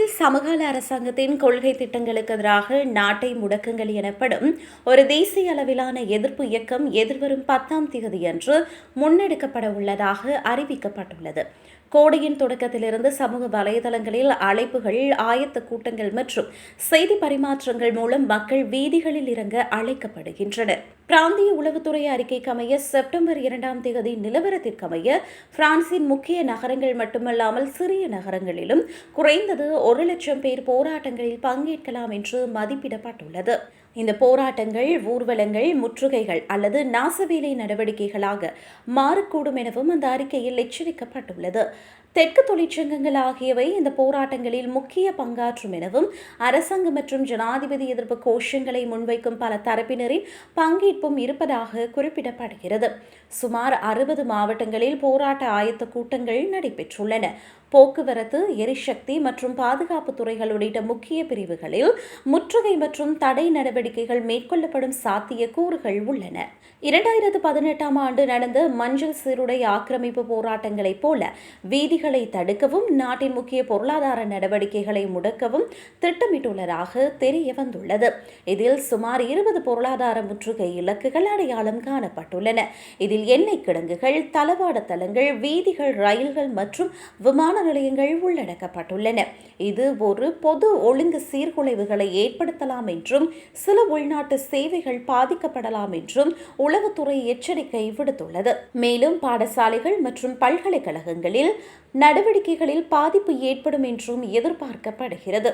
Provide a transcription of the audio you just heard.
சமகால அரசாங்கத்தின் கொள்கை திட்டங்களுக்கு எதிராக நாட்டை முடக்குங்கள் எனப்படும் ஒரு தேசிய அளவிலான எதிர்ப்பு இயக்கம் எதிர்வரும் பத்தாம் தேதியன்று முன்னெடுக்கப்பட உள்ளதாக அறிவிக்கப்பட்டுள்ளது. கோடையின் தொடக்கத்திலிருந்து சமூக வலைதளங்களில் அழைப்புகள் ஆயத்த கூட்டங்கள் மற்றும் செய்தி பரிமாற்றங்கள் மூலம் மக்கள் வீதிகளில் இறங்க அழைக்கப்படுகின்றனர். பிராந்திய உளவுத்துறை அறிக்கைக்கு அமைய செப்டம்பர் இரண்டாம் தேதி நிலவரத்திற்கமைய பிரான்சின் முக்கிய நகரங்கள் மட்டுமல்லாமல் சிறிய நகரங்களிலும் குறைந்தது ஒரு லட்சம் பேர் போராட்டங்களில் பங்கேற்கலாம் என்று மதிப்பிடப்பட்டுள்ளது. இந்த போராட்டங்கள் ஊர்வலங்கள் முற்றுகைகள் அல்லது நாசவேலை நடவடிக்கைகளாக மாறக்கூடும் எனவும் அந்த அறிக்கையில் எச்சரிக்கப்பட்டுள்ளது. தெற்கு தொழிற்சங்கங்கள் ஆகியவை இந்த போராட்டங்களில் முக்கிய பங்காற்றும் எனவும் அரசாங்கம் மற்றும் ஜனாதிபதி எதிர்ப்பு கோஷங்களை முன்வைக்கும் பல தரப்பினரின் பங்கேற்பும் இருப்பதாக குறிப்பிடப்படுகிறது. சுமார் அறுபது மாவட்டங்களில் போராட்ட ஆயத்த கூட்டங்கள் நடைபெற்றுள்ளன. போக்குவரத்து எரிசக்தி மற்றும் பாதுகாப்பு துறைகள் உள்ளிட்ட முக்கிய பிரிவுகளில் முற்றுகை மற்றும் தடை நடவடிக்கைகள் மேற்கொள்ளப்படும் சாத்திய கூறுகள் உள்ளன. இரண்டாயிரத்து பதினெட்டாம் ஆண்டு நடந்த மஞ்சள் சீருடை ஆக்கிரமிப்பு போராட்டங்களைப் போல வீதிகளை தடுக்கவும் நாட்டின் முக்கிய பொருளாதார நடவடிக்கைகளை முடக்கவும் திட்டமிட்டுள்ளதாக தெரிய வந்துள்ளது. இதில் சுமார் இருபது பொருளாதார முற்றுகை இலக்குகள் அடையாளம் காணப்பட்டுள்ளன. இதில் எண்ணெய் கிடங்குகள் தளவாட தளங்கள் வீதிகள் ரயில்கள் மற்றும் விமான நிலையங்கள் உள்ளடக்கப்பட்டுள்ளன. இது ஒரு பொது ஒழுங்கு சீர்குலைவுகளை ஏற்படுத்தலாம் என்றும் சில உள்நாட்டு சேவைகள் பாதிக்கப்படலாம் என்றும் உளவுத்துறை எச்சரிக்கை விடுத்துள்ளது. மேலும் பாடசாலைகள் மற்றும் பல்கலைக்கழகங்களில் நடவடிக்கைகளில் பாதிப்பு ஏற்படும் என்றும் எதிர்பார்க்கப்படுகிறது.